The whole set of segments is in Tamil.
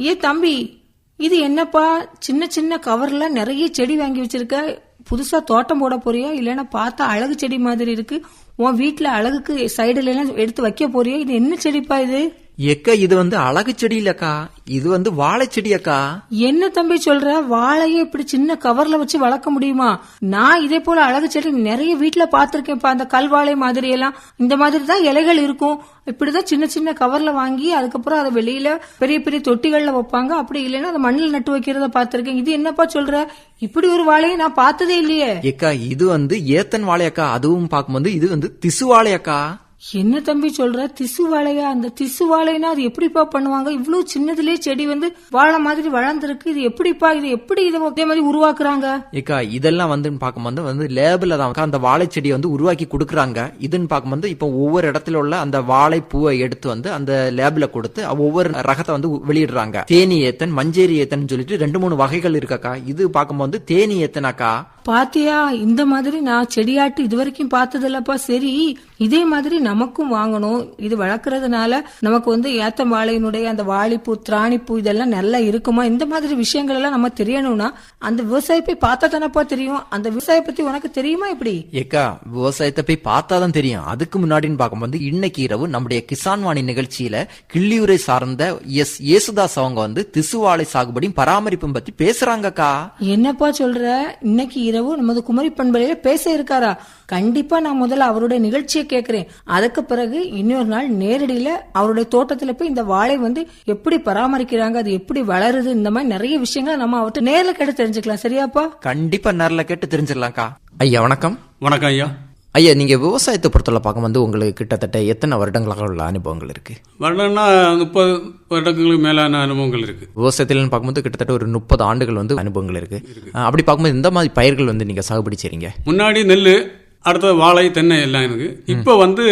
ஏ தம்பி இது என்னப்பா? சின்ன சின்ன கவர்ல நிறைய செடி வாங்கி வச்சிருக்க? புதுசா தோட்டம் போட போறியா? இல்லைன்னா பார்த்தா அழகு செடி மாதிரி இருக்கு. உன் வீட்டுல அழகுக்கு சைடுல எல்லாம் எடுத்து வைக்க போறியா? இது என்ன செடிப்பா இது? எக்கா இது வந்து அழகு செடி இல்லக்கா இது வந்து வாழை செடி அக்கா என்ன தம்பி சொல்ற? வாழையை இப்படி சின்ன கவர்ல வச்சு வளர்க்க முடியுமா? நான் இதே போல அழகு செடி நிறைய வீட்டுல பாத்திருக்கேன்ப்பா அந்த கல்வாழை மாதிரி எல்லாம் இந்த மாதிரி தான் இலைகள் இருக்கும். இப்படிதான் சின்ன சின்ன கவர்ல வாங்கி அதுக்கப்புறம் அதை வெளியில பெரிய பெரிய தொட்டிகள்ல வைப்பாங்க. அப்படி இல்லைன்னா அதை மண்ணில் நட்டு வைக்கிறத பாத்திருக்கேன் இது என்னப்பா சொல்ற? இப்படி ஒரு வாழையை நான் பார்த்ததே இல்லையே. எக்கா இது வந்து ஏத்தன் வாழையக்கா. அதுவும் பார்க்கும்போது இது வந்து திசு வாழையக்கா. என்ன தம்பி சொல்ற? திசு வாழையா? அந்த திசு வாழைனா அது எப்படிப்பா பண்ணுவாங்க? இவ்வளவு சின்னதுலயே செடி வந்து வாழை மாதிரி வளர்ந்துருக்கு. இது எப்படிப்பா? இது எப்படி இதை இதே மாதிரி உருவாக்குறாங்க? ஏக்கா இதெல்லாம் வந்து பார்க்கும்போது வந்து லேபிள் தான். அந்த வாழை செடியை வந்து உருவாக்கி கொடுக்குறாங்க. இதுன்னு பார்க்கும்போது இப்போ ஒவ்வொரு இடத்துல உள்ள அந்த வாழை பூவை எடுத்து வந்து அந்த லேபிள கொடுத்து ஒவ்வொரு ரகத்தை வந்து வெளியிடுறாங்க. தேனி ஏத்தன் மஞ்சேரி ஏத்தன் சொல்லிட்டு ரெண்டு மூணு வகைகள் இருக்காக்கா. இது பார்க்கும்போது தேனி ஏத்தனாக்கா? பாத்தியா இந்த மாதிரி நான் செடியாட்டு இது வரைக்கும் பார்த்தது இல்லப்பா சரி இதே மாதிரி நமக்கும் வாங்கணும். இது வளர்க்கறதுனால நமக்கு வந்து ஏத்த வாழையினுடைய அந்த வாழைப்பூ திராணிப்பூ இதெல்லாம் நல்லா இருக்குமா? இந்த மாதிரி விஷயங்கள் எல்லாம் நம்ம தெரியணும்னா அந்த விவசாயி போய் பார்த்தா தானப்பா தெரியும்? அந்த விவசாய பத்தி உனக்கு தெரியுமா இப்படி ஏக்கா விவசாயத்தை போய் பார்த்தாதான் தெரியும். அதுக்கு முன்னாடின்னு பார்க்கும்போது இன்னைக்கு இரவு நம்முடைய கிசான் வாணி நிகழ்ச்சியில கிள்ளியூரை சார்ந்த எஸ் ஏசுதாஸ் அவங்க வந்து திசுவாழை சாகுபடியும் பராமரிப்பும் பத்தி பேசுறாங்கக்கா. என்னப்பா சொல்ற? இன்னைக்கு இரவு நமது குமரி பண்பலையில பேச இருக்காரா? கண்டிப்பா நான் முதல்ல அவருடைய நிகழ்ச்சியை கேட்கிறேன். அதுக்கு பிறகு இன்னொரு நாள் நேரடியில அவருடைய தோட்டத்துல போய் இந்த வாழை வந்து எப்படி பராமரிக்கிறாங்க அது எப்படி வளருது இந்த மாதிரி நிறைய விஷயங்களை நம்ம அவர்கிட்ட நேர்ல கேட்டு தெரிஞ்சுக்கலாம். சரியாப்பா? கண்டிப்பா நேரில் கேட்டு தெரிஞ்சிடலாம்க்கா. ஐயா வணக்கம். வணக்கம் ஐயா. ஐயா நீங்க விவசாயத்தை பொறுத்தவரை பார்க்கும்போது உங்களுக்கு கிட்டத்தட்ட எத்தனை வருடங்களாக உள்ள அனுபவங்கள் இருக்கு? வருடம்னா முப்பது வருடங்களுக்கு மேலான அனுபவங்கள் இருக்கு. விவசாயத்தில் பார்க்கும்போது கிட்டத்தட்ட ஒரு முப்பது ஆண்டுகள் வந்து அனுபவங்கள் இருக்கு. அப்படி பார்க்கும்போது இந்த மாதிரி பயிர்கள் வந்து நீங்க சாகுபடி செய்றீங்க? முன்னாடி நெல் அடுத்தது வாழை தென்னை எல்லாம் எனக்கு இப்போ வந்து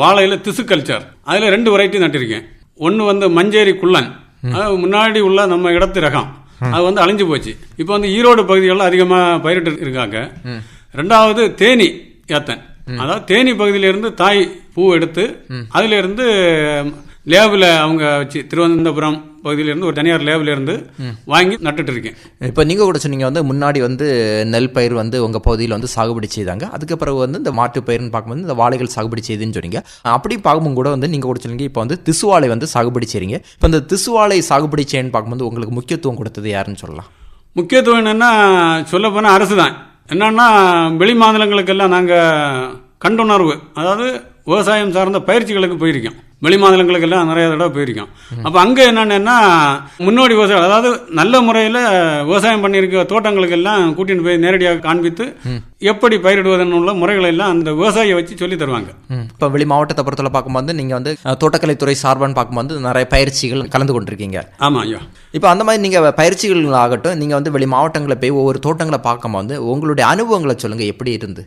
வாழையில் திசு கல்ச்சர் அதில் ரெண்டு வெரைட்டி நட்டிருக்கேன். ஒன்று வந்து மஞ்சேரி குள்ளன். அது முன்னாடி உள்ள நம்ம இடத்து ரகம். அது வந்து அழிஞ்சு போச்சு. இப்போ வந்து ஈரோடு பகுதிகளில் அதிகமாக பயிரிட்டு இருக்காங்க. ரெண்டாவது தேனி ஏத்தன். அதாவது தேனி பகுதியிலிருந்து தாய் பூ எடுத்து அதுல இருந்து லேபில் அவங்க வச்சு திருவனந்தபுரம் பகுதியிலிருந்து ஒரு தனியார் லேபில் இருந்து வாங்கி நட்டுட்டு இருக்கேன் இப்போ நீங்க கூட சொன்னீங்க வந்து முன்னாடி வந்து நெல் பயிர் வந்து உங்க பகுதியில் வந்து சாகுபடி செய்தாங்க. அதுக்கு பிறகு வந்து இந்த மாட்டு பயிர்னு பார்க்கும்போது இந்த வாழைகள் சாகுபடி செய்யுதுன்னு சொன்னீங்க. அப்படி பார்க்கும்போது கூட வந்து நீங்க கூட சொன்னீங்க இப்போ வந்து திசுவாழை வந்து சாகுபடி செய்றீங்க. இப்போ இந்த திசுவாழை சாகுபடி செய்யன்னு பார்க்கும்போது உங்களுக்கு முக்கியத்துவம் கொடுத்தது யாருன்னு சொல்லலாம். முக்கியத்துவம் என்னன்னா சொல்ல போனால் அரசு தான் என்னன்னா வெளி மாநிலங்களுக்கெல்லாம் நாங்கள் கண்டுணர்வு. அதாவது விவசாயம் சார்ந்த பயிற்சிகளுக்கு போயிருக்கோம். வெளி மாநிலங்களுக்கெல்லாம் நிறைய தடவை போயிருக்கோம். அப்போ அங்கே என்னென்னா முன்னோடி விவசாயம் அதாவது நல்ல முறையில் விவசாயம் பண்ணியிருக்க தோட்டங்களுக்கெல்லாம் கூட்டிட்டு போய் நேரடியாக காண்பித்து எப்படி பயிரிடுவதன் உள்ள முறைகளை எல்லாம் அந்த விவசாயியை வச்சு சொல்லி தருவாங்க. இப்போ வெளி மாவட்டத்தை பொறுத்தவரை பார்க்கும்போது நீங்க வந்து தோட்டக்கலைத்துறை சார்பான்னு பார்க்கும்போது நிறைய பயிற்சிகள் கலந்து கொண்டிருக்கீங்க. ஆமாம் ஐயா. இப்போ அந்த மாதிரி நீங்க பயிற்சிகள் ஆகட்டும் நீங்க வந்து வெளி மாவட்டங்களை போய் ஒவ்வொரு தோட்டங்களை பார்க்கும்போது உங்களுடைய அனுபவங்களை சொல்லுங்க எப்படி இருந்து?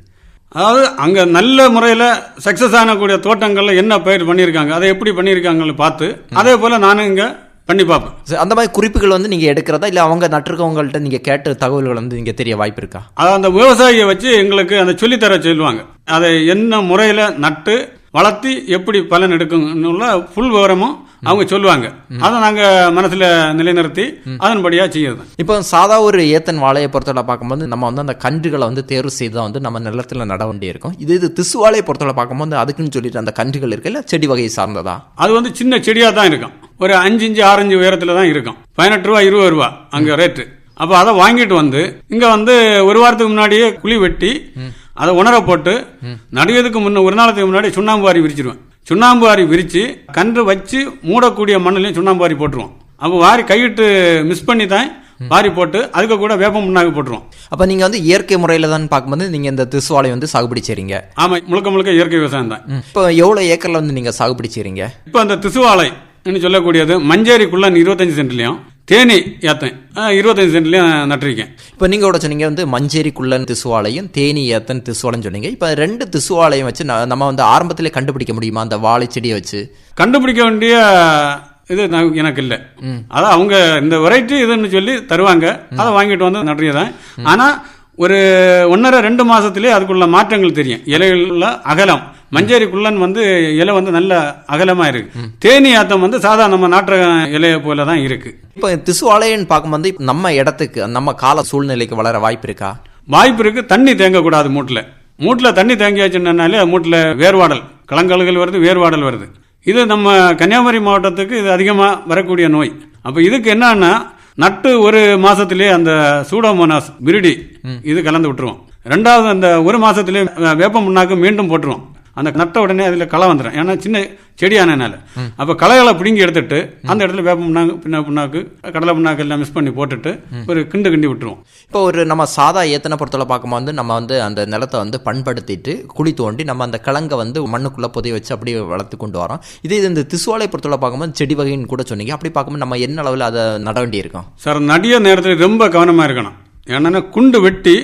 அதாவது அங்கே நல்ல முறையில் சக்ஸஸ் ஆகக்கூடிய தோட்டங்களில் என்ன பயிர் பண்ணியிருக்காங்க அதை எப்படி பண்ணியிருக்காங்கன்னு பார்த்து அதே போல் நானும் இங்கே பண்ணி பார்ப்பேன். அந்த மாதிரி குறிப்புகள் வந்து நீங்க எடுக்கிறதா? இல்ல அவங்க நட்டிருக்கவங்கள்ட்ட நீங்க கேட்ட தகவல்கள் வந்து நீங்க தெரிய வாய்ப்பு இருக்கா? அதை அந்த விவசாயியை வச்சு எங்களுக்கு அந்த சொல்லித்தர சொல்லுவாங்க. அதை என்ன முறையில் நட்டு வளர்த்தி எப்படி பலன் எடுக்கும்னு உள்ள ஃபுல் விவரமும் அவங்க சொல்லுவாங்க. அதை நாங்க மனசுல நிலைநிறுத்தி அதன்படியா செய்யறது. இப்போ சாதா ஒரு ஏத்தன் வாழையை பொறுத்தவரை பார்க்கும்போது நம்ம வந்து அந்த கன்றுகளை வந்து தேர்வு செய்து தான் வந்து நம்ம நிலத்துல நட வேண்டி இருக்கும் இது இது திசு வாழையை பொறுத்தவரை பார்க்கும்போது அதுக்குன்னு சொல்லிட்டு அந்த கன்றுகள் இருக்கு இல்ல? செடி வகையை சார்ந்ததா? அது வந்து சின்ன செடியா தான் இருக்கும். ஒரு அஞ்சு இஞ்சு ஆறு இஞ்சு உயரத்துல தான் இருக்கும். பதினெட்டு ரூபா இருபது ரூபா அங்க ரேட்டு அப்போ அதை வாங்கிட்டு வந்து இங்க வந்து ஒரு வாரத்துக்கு முன்னாடியே குழி வெட்டி அதை உணர போட்டு நடுவதுக்கு முன்ன ஒரு நாளத்துக்கு முன்னாடி சுண்ணாம்பு வாரி விரிச்சிருவேன். சுண்ணாம்பு வாரி விரிச்சு கன்று வச்சு மூடக்கூடிய மண்ணுலையும் சுண்ணாம்பு வாரி போட்டுருவோம். அப்போ வாரி கையிட்டு மிஸ் பண்ணி தான் வாரி போட்டு அதுக்கு கூட வேப்பம் முன்னாடி போட்டுருவோம். அப்ப நீங்க வந்து இயற்கை முறையில தான் பார்க்கும்போது நீங்க இந்த திசு வாழை வந்து சாகுபடி செய்றீங்க. ஆமா முழுக்க முழுக்க இயற்கை விவசாயம் தான். இப்போ எவ்வளவு ஏக்கர்ல வந்து நீங்க சாகுபடி செய்றீங்க? இப்போ அந்த திசுவாலை சொல்லக்கூடியது மஞ்சேரிக்குள்ள இருபத்தஞ்சு சென்ட்லையும் தேனி ஏத்தன். இருபத்தஞ்சு சென்ட்லையும் நட்டிருக்கேன். இப்போ நீங்க கூட சொன்னீங்க வந்து மஞ்சேரி குள்ளன் திசுவாலையும் தேனி ஏத்தன் திசுவாலையும் சொன்னீங்க. இப்போ ரெண்டு திசுவாலையும் வச்சு நம்ம வந்து ஆரம்பத்திலே கண்டுபிடிக்க முடியுமா? அந்த வாழை செடியை வச்சு. கண்டுபிடிக்க வேண்டிய இது எனக்கு இல்லை. அதான் அவங்க இந்த வெரைட்டி இதுன்னு சொல்லி தருவாங்க. அதை வாங்கிட்டு வந்து நடுறதுதான் ஆனா ஒரு ஒன்றரை ரெண்டு மாசத்திலே அதுக்குள்ள மாற்றங்கள் தெரியும். இலைகள்ல அகலம். மஞ்சேரி குள்ளன் வந்து இலை வந்து நல்ல அகலமா இருக்கு. தேனி ஆத்தம் வந்து சாதா நம்ம நாட்டு இலையை போல தான் இருக்கு. இப்போ திசுவாலைன்னு பார்க்கும்போது நம்ம இடத்துக்கு நம்ம கால சூழ்நிலைக்கு வளர வாய்ப்பு இருக்கா? வாய்ப்பு இருக்கு. தண்ணி தேங்கக்கூடாது மூட்டில். மூட்டில் தண்ணி தேங்கியாச்சுன்னாலே மூட்டில் வேர்வாடல். கலங்கல்கள் வருது வேர்வாடல் வருது. இது நம்ம கன்னியாகுமரி மாவட்டத்துக்கு இது அதிகமாக வரக்கூடிய நோய். அப்போ இதுக்கு என்னன்னா நட்டு ஒரு மாசத்திலே அந்த சூடோமோனாஸ் பிரிடி இது கலந்து விட்டுருவோம். ரெண்டாவது அந்த ஒரு மாசத்திலே வேப்ப முன்னாக்கு மீண்டும் போட்டுருவோம். அந்த நட்ட உடனே அதில் களை வந்துடும் ஏன்னா சின்ன செடியானனால அப்போ களைகளை பிடுங்கி எடுத்துட்டு அந்த இடத்துல வேப்ப புண்ணாக்கு பின்ன புண்ணாக்கு கடலை புண்ணாக்கு எல்லாம் மிஸ் பண்ணி போட்டுட்டு ஒரு கிண்டு கிண்டி விட்டுருவோம். இப்போ ஒரு நம்ம சாதா ஏத்தனை பொறுத்தவரை பார்க்கும்போது நம்ம வந்து அந்த நிலத்தை வந்து பண்படுத்திட்டு குழி தோண்டி நம்ம அந்த கிழங்கை வந்து மண்ணுக்குள்ள புதைய வச்சு அப்படியே வளர்த்து கொண்டு வரோம். இதே இது இந்த திசுவாலை பொறுத்தவரை பார்க்கும்போது செடி வகைன்னு கூட சொன்னீங்க. அப்படி பார்க்கும்போது நம்ம என்ன அளவில் அதை நட வேண்டியிருக்கோம்? சார் நடிய நேரத்தில் ரொம்ப கவனமாக இருக்கணும். ஏன்னா குண்டு வெட்டி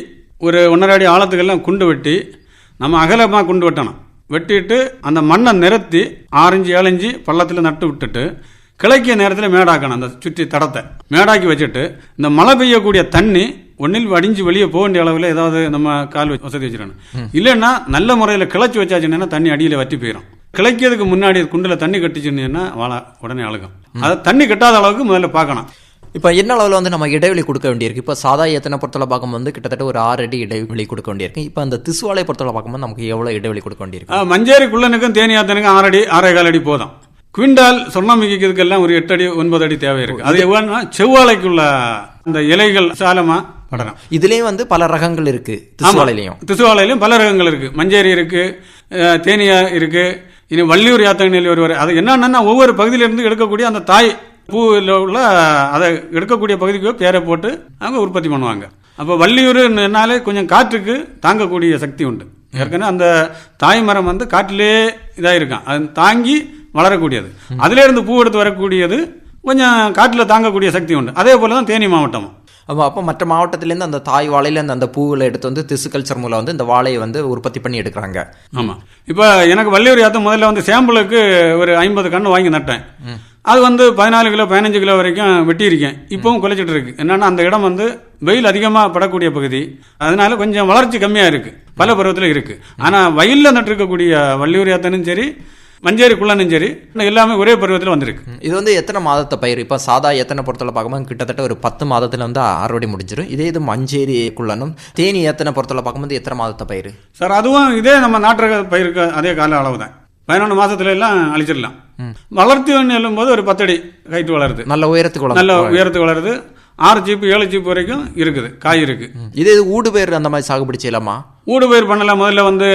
ஒரு ஒன்றரை அடி ஆழத்துக்கெல்லாம் குண்டு வெட்டி நம்ம அகலமாக குண்டு வெட்டணும். வெட்டிட்டு அந்த மண்ணை நிரத்தி ஆரஞ்சு ஏழஞ்சு பள்ளத்தில் நட்டு விட்டுட்டு கிளைக்கிய நேரத்தில் மேடாக்கணும் அந்த சுற்றி தடத்தை. மேடாக்கி வச்சுட்டு இந்த மழை பெய்யக்கூடிய தண்ணி ஒன்றில் வடிஞ்சு வெளியே போக வேண்டிய அளவில் ஏதாவது நம்ம கால் வச்சு வசதி வச்சிடணும். இல்லைன்னா நல்ல முறையில் கிளச்சி வச்சாச்சுன்னா தண்ணி அடியில் வற்றி போயிடும் கிளைக்கிறதுக்கு முன்னாடி குண்டில் தண்ணி கட்டிச்சுன்னா வாழை உடனே அழுகும். அதை தண்ணி கட்டாத அளவுக்கு முதல்ல பார்க்கணும். இப்போ என்ன அளவில் வந்து நம்ம இடைவெளி கொடுக்க வேண்டியிருக்கு? இப்போ சாதா ஏத்தனை பொறுத்தவரை பார்க்கும்போது கிட்டத்தட்ட ஒரு ஆறு அடி இடைவெளி கொடுக்க வேண்டியிருக்கு. இப்போ அந்த திசுவாலை பொறுத்தவரை பார்க்கும்போது நமக்கு எவ்வளோ இடைவெளி கொடுக்க வேண்டியிருக்கு? மஞ்சேரி குள்ளனுக்கும் தேனியாத்தனுக்கும் ஆறடி ஆறே கால் அடி போதும். குவிண்டால் சொர்ணமிக்கிறதுக்கெல்லாம் ஒரு எட்டு அடி ஒன்பது அடி தேவை இருக்கு. அது எவ்வளோன்னா செவ்வாழைக்குள்ள அந்த இலைகள் சாலமா படணும். இதுலேயும் வந்து பல ரகங்கள் இருக்கு திசுவாலையிலையும். திசுவாலையிலும் பல ரகங்கள் இருக்கு. மஞ்சேரி இருக்கு தேனியா இருக்கு இனி வள்ளியூர் யாத்தங்கனில் ஒருவர். அது என்னன்னா ஒவ்வொரு பகுதியிலிருந்து எடுக்கக்கூடிய அந்த தாய் பூவில் உள்ள அதை எடுக்கக்கூடிய பகுதிக்கு பேரை போட்டு அவங்க உற்பத்தி பண்ணுவாங்க. அப்போ வள்ளியூர்னாலே கொஞ்சம் காற்றுக்கு தாங்கக்கூடிய சக்தி உண்டு. ஏற்கனவே அந்த தாய் மரம் வந்து காட்டிலே இதாக இருக்கான் அது தாங்கி வளரக்கூடியது. அதிலே இருந்து பூ எடுத்து வரக்கூடியது கொஞ்சம் காட்டில் தாங்கக்கூடிய சக்தி உண்டு. அதே போல தான் தேனி மாவட்டமும். அப்போ அப்போ மற்ற மாவட்டத்திலேருந்து அந்த தாய் வாழையிலேருந்து அந்த பூவில் எடுத்து வந்து திசு கல்ச்சர் மூலம் வந்து இந்த வாழையை வந்து உற்பத்தி பண்ணி எடுக்கிறாங்க. ஆமாம் இப்போ எனக்கு வள்ளியூர் யாத்தம் முதல்ல வந்து சாம்பிளுக்கு ஒரு ஐம்பது கன்று வாங்கி நட்டேன். அது வந்து பதினாலு கிலோ பதினஞ்சு கிலோ வரைக்கும் வெட்டியிருக்கேன். இப்பவும் குலைச்சிட்டு இருக்கு என்னன்னா அந்த இடம் வந்து வெயில் அதிகமாக படக்கூடிய பகுதி. அதனால கொஞ்சம் வளர்ச்சி கம்மியாக இருக்கு. பல பருவத்தில் இருக்கு. ஆனால் வயலில் நட்டிருக்கக்கூடிய வள்ளியூர் யாத்தனும் சரி மஞ்சேரி குள்ளனும் சரி எல்லாமே ஒரே பருவத்தில் வந்திருக்கு. இது வந்து எத்தனை மாதத்தை பயிர்? இப்போ சாதா எத்தனை பொறுத்தவரை பார்க்கும்போது கிட்டத்தட்ட ஒரு பத்து மாதத்துல வந்து அறுவடை முடிஞ்சிடும் இதே இது மஞ்சேரி குள்ளனும் தேனி எத்தனை பொறுத்தவரை பார்க்கும்போது எத்தனை மாதத்தை பயிர்? சார் அதுவும் இதே நம்ம நாட்டு பயிருக்கு அதே கால அளவு தான் பதினொன்று மாசத்துல எல்லாம் அழிச்சிடலாம். வளர்த்தி எழும்போது ஒரு பத்தடி கைட்டு வளருது. நல்ல உயரத்துக்கு. நல்ல உயரத்துக்கு வளருது. ஆறு ஜீப்பு ஏழு ஜீப்பு வரைக்கும் இருக்குது. காய் இருக்கு. இதே இது ஊடு பயிர் அந்த மாதிரி சாகுபடி செய்யலாமா? ஊடு பயிர் பண்ணலாம். முதல்ல வந்து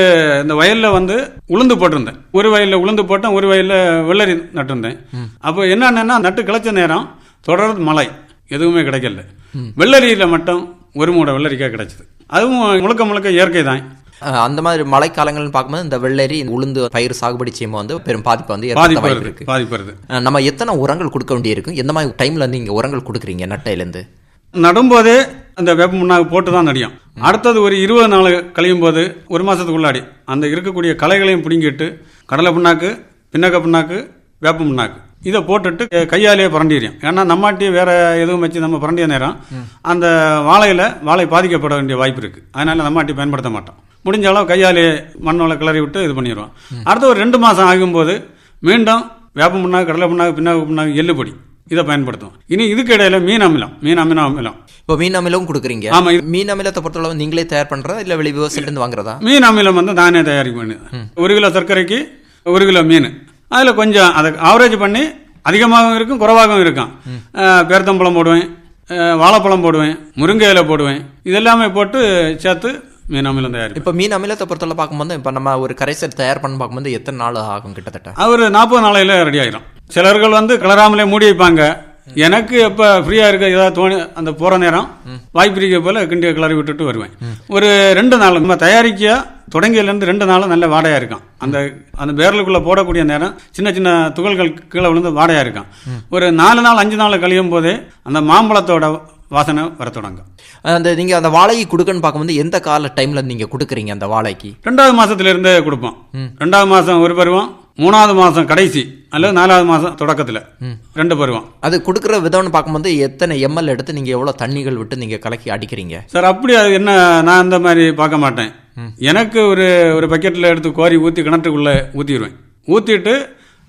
இந்த வயல்ல வந்து உளுந்து போட்டிருந்தேன். ஒரு வயல்ல உளுந்து போட்டேன் ஒரு வயல்ல வெள்ளரி நட்டிருந்தேன். அப்போ என்னன்னா நட்டு கிளச்ச நேரம் தொடர்ந்து மழை. எதுவுமே கிடைக்கல. வெள்ளரியில மட்டும் ஒரு மூடை வெள்ளரிக்காய் கிடைச்சது. அதுவும் முழுக்க முழுக்க இயற்கை தான் அந்த மாதிரி மழைக்காலங்கள்னு பார்க்கும்போது இந்த வெள்ளரி உளுந்து பயிர் சாகுபடி செய்யும்போது வந்து பெரும் பாதிப்பு வந்து ஏற்படுத்த பாதிப்பு வாய்ப்பு இருக்கு நம்ம எத்தனை உரங்கள் கொடுக்க வேண்டியிருக்கும் எந்த மாதிரி டைம்ல இருந்து இங்க உரங்கள் கொடுக்குறீங்க நட்டையிலேருந்து? நடும்போதே அந்த வேப்ப முன்னாக்கு போட்டு தான் நடியும். அடுத்தது ஒரு இருபது நாள் கழியும் போது ஒரு மாசத்துக்குள்ளாடி அந்த இருக்கக்கூடிய களைகளையும் பிடுங்கிட்டு கடலை புண்ணாக்கு பின்னக்க புண்ணாக்கு வேப்ப புண்ணாக்கு இதை போட்டுட்டு கையாலேயே புரண்டிடுறோம் ஏன்னா நம்மாட்டியே வேற எதுவும் வச்சு நம்ம புரண்டிய நேரம். அந்த வாழையில வாழை பாதிக்கப்பட வேண்டிய வாய்ப்பு இருக்கு. அதனால நம்மாட்டி பயன்படுத்த மாட்டோம். முடிஞ்ச அளவு கையாலே மண்ணோல கிளறி விட்டு இது பண்ணிடுவோம் அடுத்து ஒரு ரெண்டு மாசம் ஆகும்போது மீண்டும் வேப்ப புண்ணாக்கு கடலை புண்ணாக்கு பின்னாக்கு புண்ணாக்கு எள்ளு பொடி இதை பயன்படுத்தும் இனி இதுக்கு இடையில மீன் அமிலம் மீன் அமிலம் அமிலம். இப்போ மீன் அமிலம் கொடுக்குறீங்க. ஆமா, இது- மீன் அமிலத்தை பொறுத்தளவு நீங்களே தயார் பண்றதா இல்ல வெளி விவசாயிட்டு வாங்குறதா? மீன் அமிலம் வந்து நானே தயாரிக்க பண்ணு ஒரு கிலோ சர்க்கரைக்கு ஒரு கிலோ மீன். அதில் கொஞ்சம் அதை ஆவரேஜ் பண்ணி அதிகமாகவும் இருக்கும் குறைவாகவும் இருக்கும். பேர்த்தம்பழம் போடுவேன் வாழைப்பழம் போடுவேன் முருங்கை இலை போடுவேன். இதெல்லாமே போட்டு சேர்த்து மீன் அமிலம் தயாரிப்பேன் இப்போ மீன் அமிலத்தை பொறுத்தளவு பார்க்கும்போது இப்போ நம்ம ஒரு கரைசல் தயார் பண்ண பார்க்கும்போது எத்தனை நாள் ஆகும் கிட்டத்தட்ட? அவர் நாற்பது நாளையில் ரெடி ஆயிரும். சிலர்கள் வந்து கிளறாமலே மூடி வைப்பாங்க. எனக்கு எப்போ ஃப்ரீயாக இருக்க ஏதாவது தோணி அந்த போகிற நேரம் வாய்ப்பு இருக்க போல கிண்டிய கிளறி விட்டுட்டு வருவேன். ஒரு ரெண்டு நாள் நம்ம தயாரிக்க தொடங்கியிலேருந்து ரெண்டு நாளும் நல்ல வாடையாக இருக்கும் அந்த அந்த பேரலுக்குள்ளே போடக்கூடிய நேரம் சின்ன சின்ன துகள்கள் கீழே விழுந்து வாடையாக இருக்கும் ஒரு நாலு நாள் அஞ்சு நாள் கழியும் போதே அந்த மாம்பழத்தோட வாசனை வர தொடங்கும். அந்த நீங்க அந்த வாழைக்கு கொடுக்கன்னு பார்க்கும்போது எந்த கால டைம்ல நீங்க கொடுக்குறீங்க அந்த வாழைக்கு? ரெண்டாவது மாசத்துல இருந்தே கொடுப்போம் ரெண்டாவது மாசம் ஒரு பருவம் மூணாவது மாசம் கடைசி அல்லது நாலாவது மாசம் தொடக்கத்துல. ரெண்டு பருவம். அது கொடுக்குற விதம்னு பார்க்கும்போது எத்தனை எம்எல் எடுத்து நீங்க எவ்வளவு தண்ணிகள் விட்டு நீங்க கலக்கி அடிக்கிறீங்க? சார் அப்படி அது என்ன நான் அந்த மாதிரி பார்க்க மாட்டேன். எனக்கு ஒரு ஒரு பக்கெட்டில் எடுத்து கோரி ஊற்றி கிணற்றுக்குள்ளே ஊற்றிடுவேன் ஊற்றிட்டு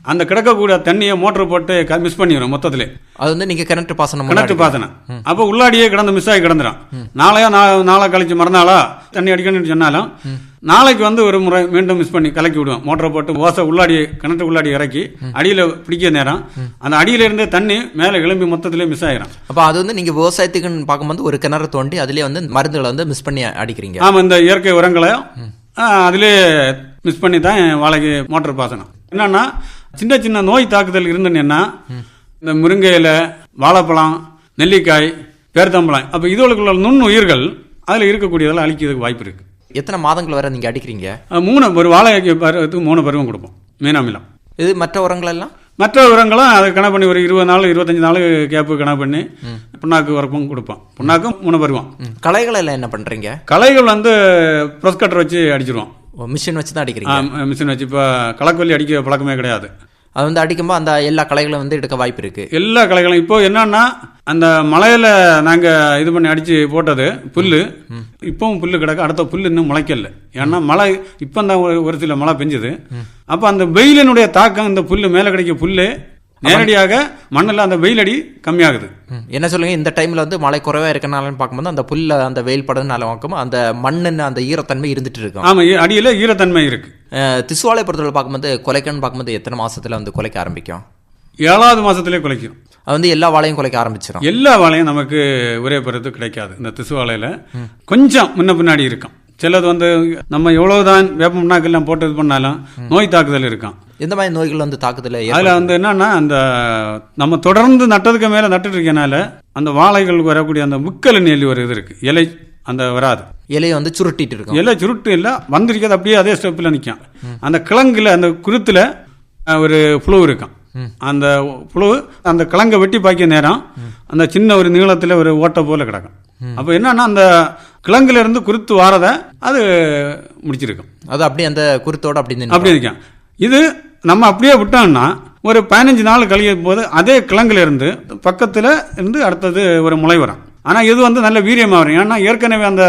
அந்த கிடக்கக்கூடிய தண்ணியை மோட்டர் போட்டு மிஸ் பண்ணிடுவேன் மொத்தத்திலே. அது வந்து நீங்க கிணற்று பாசனம் கிணற்று பாசனம். அப்போ உள்ளாடியே கிடந்து மிஸ் ஆகி கிடந்துடும் நாளையா நா- நாளை கழிச்சு மறுநாளா தண்ணி அடிக்கணும்னு சொன்னாலும் நாளைக்கு வந்து ஒரு முறை மீண்டும் மிஸ் பண்ணி கலக்கி விடுவோம். மோட்டரை போட்டு ஓசை உள்ளாடி கிணற்று உள்ளாடி இறக்கி அடியில் பிடிக்கிற நேரம் அந்த அடியில இருந்தே தண்ணி மேலே எழும்பி மொத்தத்திலே மிஸ் ஆயிரும். அப்ப அது வந்து நீங்க விவசாயத்துக்குன்னு பார்க்கும்போது ஒரு கிணறு தோண்டி அதுலயே வந்து மருந்துகளை வந்து மிஸ் பண்ணி அடிக்கிறீங்க. ஆமாம் இந்த இயற்கை உரங்களை ஆ, அதிலே மிஸ் பண்ணி தான் வாழைக்கு மோட்டர் பாசனம். என்னன்னா சின்ன சின்ன நோய் தாக்குதல் இருந்துன்னா இந்த முருங்கை இலை வாழைப்பழம் நெல்லிக்காய் பேர்த்தம்பழம் அப்போ இதுகளுக்குள்ள நுண்ணுயிர்கள் அதில் இருக்கக்கூடியதெல்லாம் அழிக்கிறதுக்கு வாய்ப்பு இருக்கு. எத்தனை மாதங்கள் வரை நீங்க அடிக்கிறீங்க? மூணு ஒரு வாழைக்கு பருவத்துக்கு மூணு பருவம் கொடுப்போம். மீனாமிலம் இது மற்ற உரங்கள் எல்லாம் மற்ற உரங்களும் அதை கணக்கு பண்ணி ஒரு இருபது நாள் இருபத்தஞ்சு நாள் கேப்பு கணக்கு பண்ணி புண்ணாக்கு உரப்பும் கொடுப்போம். புண்ணாக்கும் மூணு பருவம். களைகளை எல்லாம் என்ன பண்றீங்க? களைகள் வந்து ப்ரெஸ் கட்டர் வச்சு அடிச்சிருவோம். மிஷின் வச்சு தான் அடிக்கிறீங்க? மிஷின் வச்சு இப்போ களைக்கொல்லி அடிக்க பழக்கமே கிடையாது. அது வந்து அடிக்கும்போது அந்த எல்லா களைகளும் வந்து எடுக்க வாய்ப்பு இருக்கு. எல்லா களைகளும். இப்போ என்னன்னா அந்த மலையில நாங்க இது பண்ணி அடிச்சு போட்டது புல்லு. இப்பவும் புல்லு கிடக்கு. அடுத்த புல்லு இன்னும் முளைக்கல. ஏன்னா மழை இப்போ தான் ஒரு- ஒரு சில மழை பெஞ்சுது. அப்போ அந்த வெயிலினுடைய தாக்கம் இந்த புல்லு மேலே கிடைக்க புல்லு நேரடியாக மண்ணில் அந்த வெயில் அடி கம்மியாகுது. என்ன சொல்லுங்க? இந்த டைம்ல வந்து மழை குறைவா இருக்கனாலன்னு பார்க்கும்போது அந்த புல்ல அந்த வெயில் படுறதுனால பார்க்கும் அந்த மண்ணுன்னு அந்த ஈரத்தன்மை இருந்துட்டு இருக்கும். ஆமா அடியில ஈரத்தன்மை இருக்கு. திசுவாலை பொறுத்தவரை பார்க்கும்போது குலைக்கன்னு பார்க்கும்போது எத்தனை மாசத்துல வந்து குலைக்க ஆரம்பிக்கும்? ஏழாவது மாசத்திலே குலைக்கும். அது வந்து எல்லா வாழையும் குலைக்க ஆரம்பிச்சிடும் எல்லா வாழையும் நமக்கு ஒரே பருவத்து கிடைக்காது. இந்த திசு வாழையில கொஞ்சம் முன்ன பின்னாடி இருக்கும். சிலது வந்து நம்ம எவ்வளவுதான் வேப்ப முன்னாக்கெல்லாம் போட்டு இது பண்ணாலும் நோய் தாக்குதல் இருக்கும். எந்த மாதிரி நோய்கள் வந்து தாக்குதல அதுல வந்து என்னன்னா அந்த நம்ம தொடர்ந்து நட்டதுக்கு மேல நட்டுட்டு இருக்கனால அந்த வாழைகளுக்கு வரக்கூடிய அந்த முக்கல் நெல்லி ஒரு இது இருக்கு. இலை அந்த வராது. இலையை வந்து சுருட்டிட்டு இருக்கும். இலை சுருட்டு இல்லை வந்திருக்கிறது அப்படியே அதே ஸ்டெப்பில் நிற்கும் அந்த கிழங்குல அந்த குருத்துல ஒரு புழு இருக்கும். அந்த புழு அந்த கிழங்கை வெட்டி பாய்க்க நேரம் அந்த சின்ன ஒரு நீளத்தில் ஒரு ஓட்டை போல கிடக்கும். அப்போ என்னன்னா அந்த கிழங்குல இருந்து குருத்து வாரத அது முடிச்சிருக்கும். அது அப்படியே அந்த குருத்தோட அப்படி அப்படி நிற்கும் இது நம்ம அப்படியே விட்டோம்னா ஒரு பதினஞ்சு நாள் கழியும் போது அதே கிழங்குல இருந்து பக்கத்தில் இருந்து அடுத்தது ஒரு முளை வரும். ஆனால் இது வந்து நல்ல வீரியமாக வரும். ஏன்னா ஏற்கனவே அந்த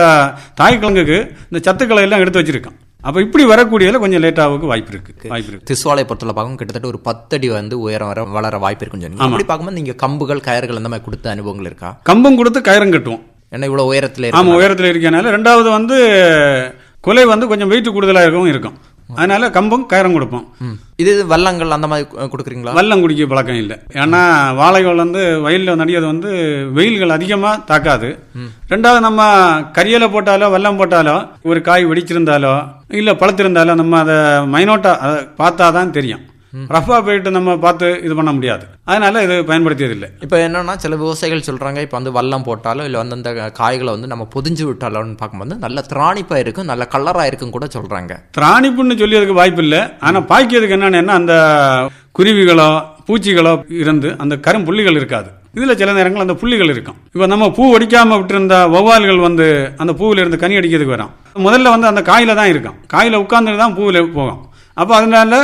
தாய் கிழங்குக்கு இந்த சத்துக்களை எல்லாம் எடுத்து வச்சிருக்கோம். அப்போ இப்படி வரக்கூடியதில் கொஞ்சம் லேட்டாக வாய்ப்பு இருக்கு. வாய்ப்பு இருக்கு. திசுவாலை பொறுத்தல பார்க்கும் கிட்டத்தட்ட ஒரு பத்தடி வந்து உயரம் வர வளர வாய்ப்பு இருக்குன்னு சொன்னீங்க. அப்படி பார்க்கும்போது நீங்க கம்புகள் கயர்கள் அந்த மாதிரி கொடுத்த அனுபவங்கள் இருக்கா? கம்பம் கொடுத்து கயிறம் கட்டுவோம். ஏன்னா இவ்வளவு உயரத்துல ஆமாம் உயரத்தில் இருக்கனால ரெண்டாவது வந்து கொலை வந்து கொஞ்சம் வெயிட் கூடுதலாக இருக்கவும் இருக்கும். அதனால கம்பம் கயிறம் கொடுப்போம். இது வல்லங்கள் அந்த மாதிரி கொடுக்குறீங்களா? வெள்ளம் குடிக்க பழக்கம் இல்லை. ஏன்னா வாழைகள் வந்து வயலில் நடிகது வந்து வெயில்கள் அதிகமாக தாக்காது. ரெண்டாவது நம்ம கரியலை போட்டாலோ வெள்ளம் போட்டாலோ ஒரு காய் வெடிச்சிருந்தாலோ இல்லை பழுத்திருந்தாலோ நம்ம அதை மைனோட்டா அதை பார்த்தா தான் தெரியும். ரஃபா போயிட்டு நம்ம பார்த்து இது பண்ண முடியாது. அதனால இது பயன்படுத்தியதில்லை. இப்போ என்னன்னா சில விவசாயிகள் சொல்றாங்க இப்போ வந்து வல்லம் போட்டாலோ இல்லை வந்து அந்த காய்களை வந்து நம்ம பொதிஞ்சு விட்டாலோன்னு பார்க்கும்போது நல்ல திராணிப்பா இருக்கும் நல்ல கலரா இருக்கும் கூட சொல்றாங்க. திராணிப்புன்னு சொல்லியதுக்கு வாய்ப்பு இல்லை. ஆனால் பாய்க்கிறதுக்கு என்னன்னா அந்த குருவிகளோ பூச்சிகளோ இருந்து அந்த கரும்புள்ளிகள் இருக்காது. இதில் சில நேரங்கள் அந்த புள்ளிகள் இருக்கும். இப்போ நம்ம பூ அடிக்காம விட்டுருந்தா வௌவால்கள் வந்து அந்த பூவில் இருந்து கனி அடிக்கிறதுக்கு வரும். முதல்ல வந்து அந்த காயில தான் இருக்கும். காயில உட்கார்ந்துட்டு தான் பூவில் போகும். அப்போ அதனால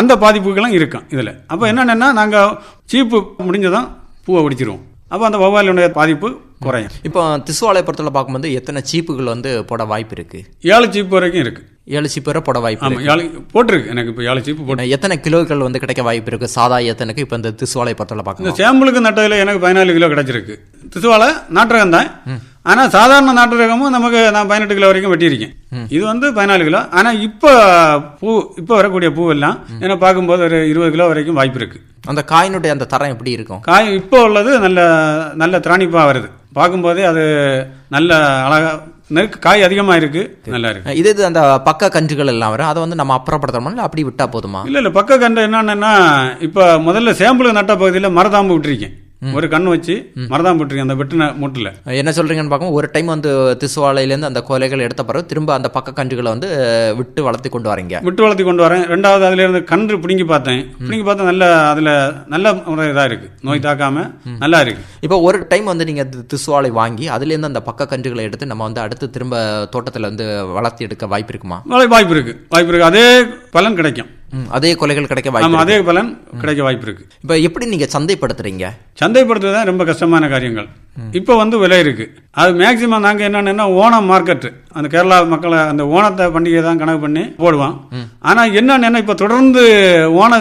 அந்த பாதிப்புகளும் இருக்கும் இதில். அப்போ என்னென்னா நாங்கள் சீப்பு முடிஞ்சதும் பூவை ஒடிச்சிருவோம் அப்போ அந்த வௌவாலினுடைய பாதிப்பு குறையும். இப்போ திசுவாலை பொறுத்தல பார்க்கும்போது எத்தனை சீப்புகள் வந்து போட வாய்ப்பு இருக்கு? ஏழு சீப்பு வரைக்கும் இருக்கு. ஏழு சீப்பு வரை போட வாய்ப்பு ஆமா இருக்கு. ஏழு போட்டிருக்கு. எனக்கு இப்போ ஏழு சீப்பு போட்டு எத்தனை கிலோக்கள் வந்து கிடைக்க வாய்ப்பு இருக்கு? சாதா எத்தனைக்கு இப்ப இந்த திசுவாலை பொறுத்தவரை இந்த சேம்பலுக்கு நட்டதில் எனக்கு பதினாலு கிலோ கிடைச்சிருக்கு. திசுவாலை நாட்டு ரகம் தான் ஆனால் சாதாரண நாட்டு ரகமும் நமக்கு நான் பதினெட்டு கிலோ வரைக்கும் வெட்டியிருக்கேன். இது வந்து பதினாலு கிலோ. ஆனால் இப்போ பூ இப்போ வரக்கூடிய பூ எல்லாம் ஏன்னா பார்க்கும்போது ஒரு இருபது கிலோ வரைக்கும் வாய்ப்பு இருக்கு. அந்த காயினுடைய அந்த தரம் எப்படி இருக்கும்? காய் இப்போ உள்ளது நல்ல நல்ல திராணிப்பாக வருது. பார்க்கும்போதே அது நல்ல அழகா நெருக்கு காய் அதிகமாக இருக்கு. நல்லா இருக்கு. இது இது அந்த பக்க கன்றுகள் எல்லாம் வரும். அதை வந்து நம்ம அப்புறப்படுத்தணுமா? இல்லை அப்படி விட்டா போதுமா? இல்ல இல்ல. பக்க கண்டு என்னன்னா இப்ப முதல்ல சேம்பிள் நட்ட பகுதியில் மரதாம்பு விட்டுருக்கேன். ஒரு கண்ணு வச்சு மரதாம்பு விட்டுருக்கேன் அந்த வெட்டின மூட்டில். என்ன சொல்றீங்கன்னு பார்க்கும் ஒரு டைம் வந்து திசுவாலையிலேருந்து அந்த கொலைகள் எடுத்த பிறகு திரும்ப அந்த பக்க கன்றுகளை வந்து விட்டு வளர்த்தி கொண்டு வரீங்க. விட்டு வளர்த்தி கொண்டு வரேன். ரெண்டாவது அதுல இருந்து கன்று பிடுங்கி பார்த்தேன். பிடுங்கி பார்த்தா நல்ல அதுல நல்ல முறை இதா இருக்கு. நோய் தாக்காம நல்லா இருக்கு. இப்போ ஒரு டைம் வந்து நீங்க தி- திசுவாலை வாங்கி அதுலேருந்து அந்த பக்க கன்றுகளை எடுத்து நம்ம வந்து அடுத்து திரும்ப தோட்டத்தில் வந்து வளர்த்தி எடுக்க வாய்ப்பு இருக்குமா? வாய்- வாய்ப்பு இருக்கு. வாய்ப்பு இருக்கு. அதே பலன் கிடைக்கும். அதே கொலைகள் கிடைக்க வாய்ப்பு அதே பலன் கிடைக்க வாய்ப்பு இருக்கு. இப்போ எப்படி நீங்க சந்தைப்படுத்துறீங்க? சந்தைப்படுத்துறது தான் ரொம்ப கஷ்டமான காரியங்கள். இப்போ வந்து விலை இருக்கு. அது மேக்சிமம் நாங்கள் என்னென்னா ஓணம் மார்க்கெட் அந்த கேரளா மக்களை அந்த ஓணத்தை பண்டிகை தான் கணக்கு பண்ணி போடுவோம். ஆனால் என்னென்னா இப்போ தொடர்ந்து ஓண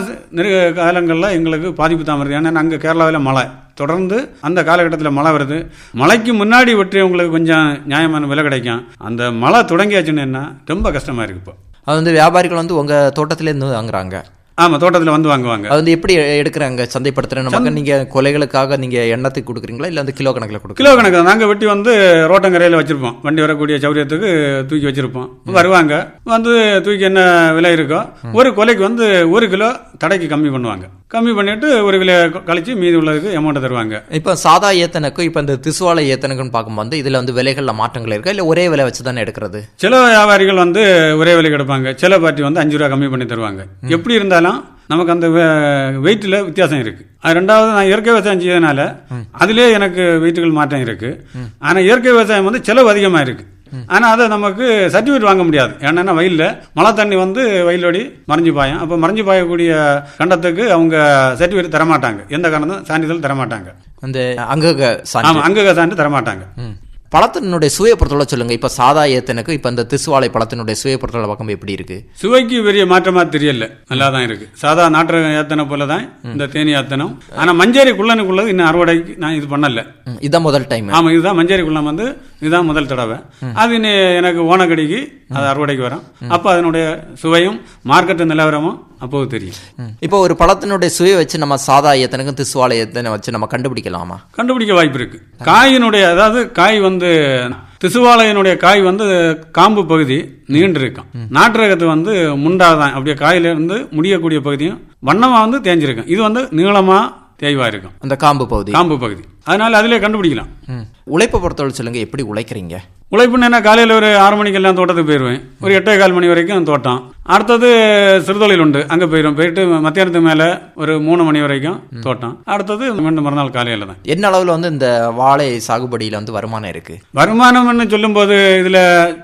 காலங்களில் எங்களுக்கு பாதிப்பு தான் வருது. ஏன்னா அங்கே கேரளாவில் மழை. தொடர்ந்து அந்த காலகட்டத்தில் மழை வருது. மழைக்கு முன்னாடி வெற்றியவங்களுக்கு கொஞ்சம் நியாயமான விலை கிடைக்கும். அந்த மழை தொடங்கியாச்சுன்னு என்ன ரொம்ப கஷ்டமா இருக்கு இப்போ. அது வந்து வியாபாரிகள் வந்து உங்க தோட்டத்திலேருந்து வாங்குறாங்க. ஆமாம் தோட்டத்தில் வந்து வாங்குவாங்க. அது வந்து எப்படி எடுக்கிறாங்க? சந்தைப்படுத்துற நமக்கு நீங்க கொலைகளுக்காக நீங்க எண்ணத்துக்கு கொடுக்குறீங்களா? இல்லை வந்து கிலோ கணக்கில் கொடுக்குறீங்களா? கிலோ கணக்கு நாங்கள் வெட்டி வந்து ரோட்டங்கரையில் வச்சிருப்போம். வண்டி வரக்கூடிய சௌரியத்துக்கு தூக்கி வச்சிருப்போம். வருவாங்க. வந்து தூக்கி என்ன விலை இருக்கோ ஒரு கொலைக்கு வந்து ஒரு கிலோ தடைக்கு கம்மி பண்ணுவாங்க. கம்மி பண்ணிட்டு ஒரு கிலோ கழிச்சு மீதி உள்ளதுக்கு அமௌண்ட்டை தருவாங்க. இப்போ சாதா ஏத்தனுக்கும் இப்போ இந்த திசுவாலை ஏத்தனுக்குன்னு பார்க்கும்போது இதுல வந்து விலைகள்ல மாற்றங்கள் இருக்கா? இல்லை ஒரே விலை வச்சு தானே எடுக்கிறது? சில வியாபாரிகள் வந்து ஒரே விலை எடுப்பாங்க. சில பார்ட்டி வந்து அஞ்சு ரூபா கம்மி பண்ணி தருவாங்க. எப்படி இருந்தாலும் நமக்கு அந்த வெயிட்டில் வித்தியாசம் இருக்கு. அது ரெண்டாவது நான் இயற்கை விவசாயம் செய்யறதுனால அதுலேயே எனக்கு வெயிட்டுகள் மாற்றம் இருக்கு. ஆனால் இயற்கை விவசாயம் வந்து செலவு அதிகமாக இருக்கு. ஆனால் அதை நமக்கு சர்டிஃபிகேட் வாங்க முடியாது. ஏன்னா வயலில் மழை தண்ணி வந்து வயலோடி மறைஞ்சு பாயும். அப்போ மறைஞ்சு பாயக்கூடிய கண்டத்துக்கு அவங்க சர்டிஃபிகேட் தரமாட்டாங்க. எந்த காரணத்தும் சான்றிதழ் தரமாட்டாங்க. அந்த அங்கக ஆமாம் அங்கே சான்று தரமாட்டாங்க. பழத்தினுடைய சுவையை பொறுத்தவரை சொல்லுங்க. இப்போ சாதா ஏத்தனுக்கு இப்போ இந்த திசுவாலை பழத்தினுடைய சுவையை பொறுத்தவரை பார்க்கும்போது எப்படி இருக்கு? சுவைக்கு பெரிய மாற்றமா தெரியல. நல்லா தான் இருக்கு. சாதா நாட்டு ஏத்தனை போல தான் இந்த தேனி ஏத்தனம். ஆனா மஞ்சேரி குள்ளனுக்குள்ளது இன்னும் அறுவடைக்கு நான் இது பண்ணல. இதான் முதல் டைம் ஆமா இதுதான் மஞ்சேரி குள்ளம் வந்து இதுதான் முதல் தடவை. அது எனக்கு ஓனக்கடிக்கு அது அறுவடைக்கு வரும். அப்போ அதனுடைய சுவையும் மார்க்கெட்டு நிலவரமும் அப்போது தெரியும். இப்போ ஒரு பழத்தினுடைய சுவையை வச்சு நம்ம சாதா ஏத்தனுக்கும் திசுவாலை ஏத்தனை வச்சு நம்ம கண்டுபிடிக்கலாமா? கண்டுபிடிக்க வாய்ப்பு இருக்கு. காயினுடைய அதாவது காய் வந்து திசுவாலையினுடைய காய் வந்து காம்பு பகுதி நீண்டு இருக்கும் நாட்டு ரகத்து வந்து முண்டாதான். அப்படியே காயில இருந்து முடியக்கூடிய பகுதியும் வண்ணமா வந்து தேஞ்சிருக்கும். இது வந்து நீளமா தேய்வா இருக்கும். அந்த காம்பு பகுதி. காம்பு பகுதி. அதனால அதிலே கண்டுபிடிக்கலாம். உழைப்பை பொறுத்தவரை சொல்லுங்க எப்படி உழைக்கிறீங்க? உழைப்புன்னு என்ன காலையில் ஒரு ஆறு மணிக்கெல்லாம் தோட்டத்துக்கு போயிடுவேன் ஒரு எட்டே கால் மணி வரைக்கும் தோட்டம். அடுத்தது சிறுதொழில் உண்டு அங்கே போயிடும் போயிட்டு மத்தியானத்துக்கு மேலே ஒரு மூணு மணி வரைக்கும் தோட்டம். அடுத்தது மீண்டும் மறுநாள் காலையில் தான். என்ன அளவில் வந்து இந்த வாழை சாகுபடியில் வந்து வருமானம் இருக்கு? வருமானம்னு சொல்லும்போது இதில்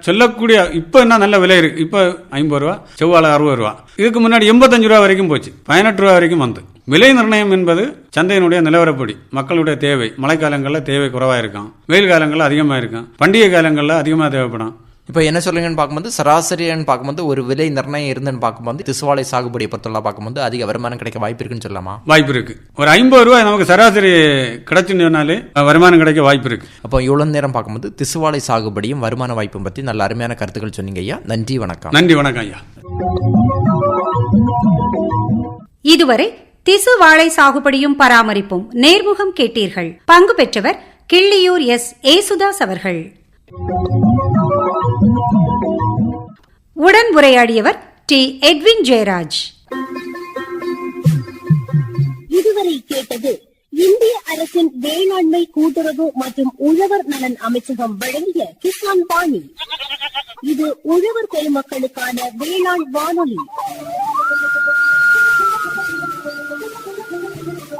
சொல்லக்கூடிய இப்போ என்ன நல்ல விலை இருக்கு? இப்போ ஐம்பது ரூபா செவ்வாழை அறுபது ரூபா. இதுக்கு முன்னாடி எண்பத்தஞ்சு ரூபா வரைக்கும் போச்சு. பதினெட்டு ரூபா வரைக்கும் வந்து. விலை நிர்ணயம் என்பது சந்தையினுடைய நிலவரப்படி மக்களுடைய தேவை. மழைக்காலங்களில் தேவை குறைவாக இருக்கும் வெயில் காலங்களில் அதிகமாக இருக்கும் பண்டிகை காலங்களில் அதிகமாக தேவைப்படும். இப்போ என்ன சொல்றீங்கன்னு பார்க்கும்போது சராசரின்னு பார்க்கும்போது ஒரு விலை நிர்ணயம் இருந்துன்னு பார்க்கும்போது திசுவாலை சாகுபடியை பொறுத்தவரை பார்க்கும்போது அதிக வருமானம் கிடைக்க வாய்ப்பு இருக்குன்னு சொல்லலாமா? வாய்ப்பு இருக்கு. ஒரு ஐம்பது ரூபாய் நமக்கு சராசரி கிடைச்சுனாலே வருமானம் கிடைக்க வாய்ப்பு இருக்கு. அப்போ இவ்வளோ நேரம் பார்க்கும்போது திசுவாலை சாகுபடியும் வருமான வாய்ப்பும் பற்றி நல்ல அருமையான கருத்துக்கள் சொன்னீங்க ஐயா. நன்றி வணக்கம். நன்றி வணக்கம் ஐயா. இதுவரை திசு வாழை சாகுபடியும் பராமரிப்பும். நேர்முகம் கேட்டீர்கள். பங்கு பெற்றவர் கிள்ளியூர் எஸ். ஏசுதாஸ் அவர்கள். உடன் உரையாடியவர் டி. எட்வின் ஜெயராஜ். இதுவரை கேட்டது இந்திய அரசின் வேளாண்மை கூட்டுறவு மற்றும் உழவர் நலன் அமைச்சகம் வழங்கிய கிசான் பாணி. இது உழவர் பெருமக்களுக்கான வேளாண் வானொலி.